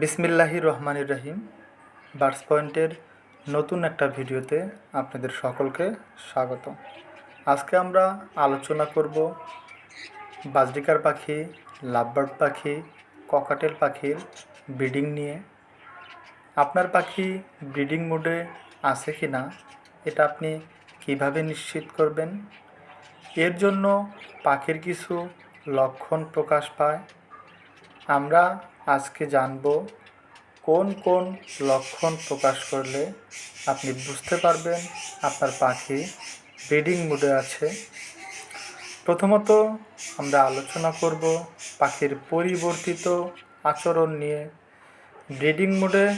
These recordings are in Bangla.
বিসমিল্লাহি রহমানির রহিম। বার্স পয়েন্টের নতুন একটা ভিডিওতে আপনাদের সকলকে স্বাগত। আজকে আমরা আলোচনা করব বাজরিকার পাখি, লাভবার্ড পাখি, ককাটেল পাখির ব্রিডিং নিয়ে। আপনার পাখি ব্রিডিং মোডে আছে কি না এটা আপনি কীভাবে নিশ্চিত করবেন? এর জন্য পাখির কিছু লক্ষণ প্রকাশ পায়। আমরা আজকে জানব কোন কোন লক্ষণ প্রকাশ করলে আপনি বুঝতে পারবেন আপনার পাখি ব্রিডিং মুডে আছে। প্রথমত আমরা আলোচনা করব পাখির পরিবর্তিত আচরণ নিয়ে। ব্রিডিং মুডে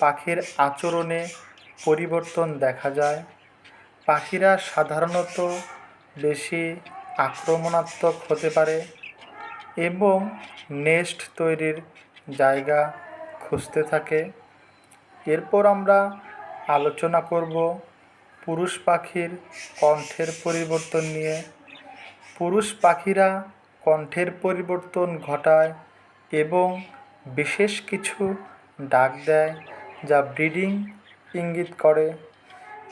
পাখির আচরণে পরিবর্তন দেখা যায়। পাখিরা সাধারণত বেশি আক্রমণাত্মক হতে পারে এবং নেস্ট তৈরির জায়গা খুঁজতে থাকে। এরপর আমরা আলোচনা করব পুরুষ পাখির কণ্ঠের পরিবর্তন নিয়ে। পুরুষ পাখিরা কণ্ঠের পরিবর্তন ঘটায় এবং বিশেষ কিছু ডাক দেয় যা ব্রিডিং ইঙ্গিত করে।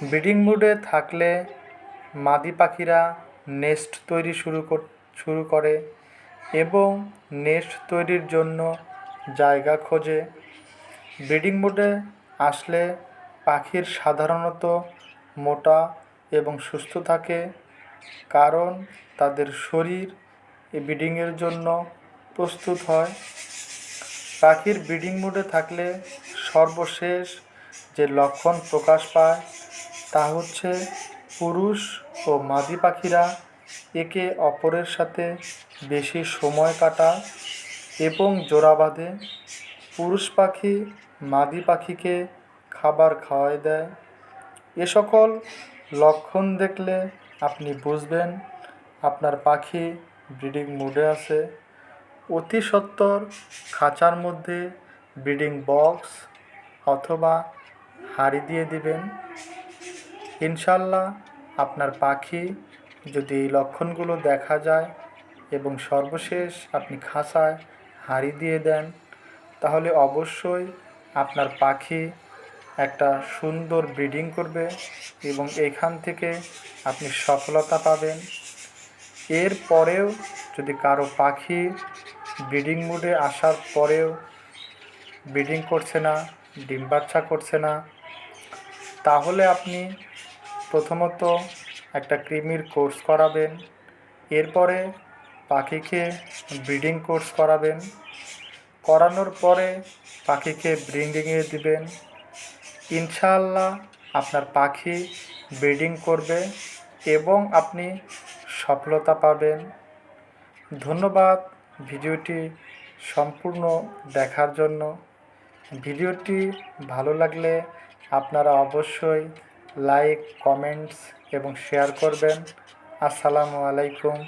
ব্রিডিং মুডে থাকলে মাদি পাখিরা নেস্ট তৈরি শুরু শুরু করে এবং নেস্ট তৈরির জন্য জায়গা খোঁজে। ব্রিডিং মোডে আসলে পাখির সাধারণত মোটা এবং সুস্থ থাকে কারণ তাদের শরীর ব্রিডিংয়ের জন্য প্রস্তুত হয়। পাখির ব্রিডিং মোডে থাকলে সর্বশেষ যে লক্ষণ প্রকাশ পায় তা হচ্ছে পুরুষ ও মাদি পাখিরা একে অপরের সাথে বেশি সময় কাটায়। এবং জোড়া বাঁধে। পুরুষ পাখি, মাদি পাখিকে খাবার খাওয়াই দেয়। এ সকল লক্ষণ দেখলে আপনি বুঝবেন আপনার পাখি ব্রিডিং মুডে আছে। অতি সত্বর খাঁচার মধ্যে ব্রিডিং বক্স অথবা হাঁড়ি দিয়ে দিবেন। ইনশাল্লাহ আপনার পাখি যদি এই লক্ষণগুলো দেখা যায় এবং সর্বশেষ আপনি খাঁচায় হাঁড়ি দিয়ে দেন, তাহলে অবশ্যই আপনার পাখি একটা সুন্দর ব্রিডিং করবে এবং এখান থেকে আপনি সফলতা পাবেন। এর পরেও যদি কারও পাখি ব্রিডিং মুডে আসার পরেও ব্রিডিং করছে না, ডিম বাচ্চা করছে না, তাহলে আপনি প্রথমত একটা কৃমির কোর্স করাবেন। এরপরে পাখিকে ব্রিডিং কোর্স করাবেন। করানোর পরে পাখিকে ব্রিডিংয়ে দিবেন। ইনশাআল্লাহ আপনার পাখি ব্রিডিং করবে এবং আপনি সফলতা পাবেন। ধন্যবাদ ভিডিওটি সম্পূর্ণ দেখার জন্য। ভিডিওটি ভালো লাগলে আপনারা অবশ্যই লাইক, কমেন্টস এবং শেয়ার করবেন। আসসালামু আলাইকুম।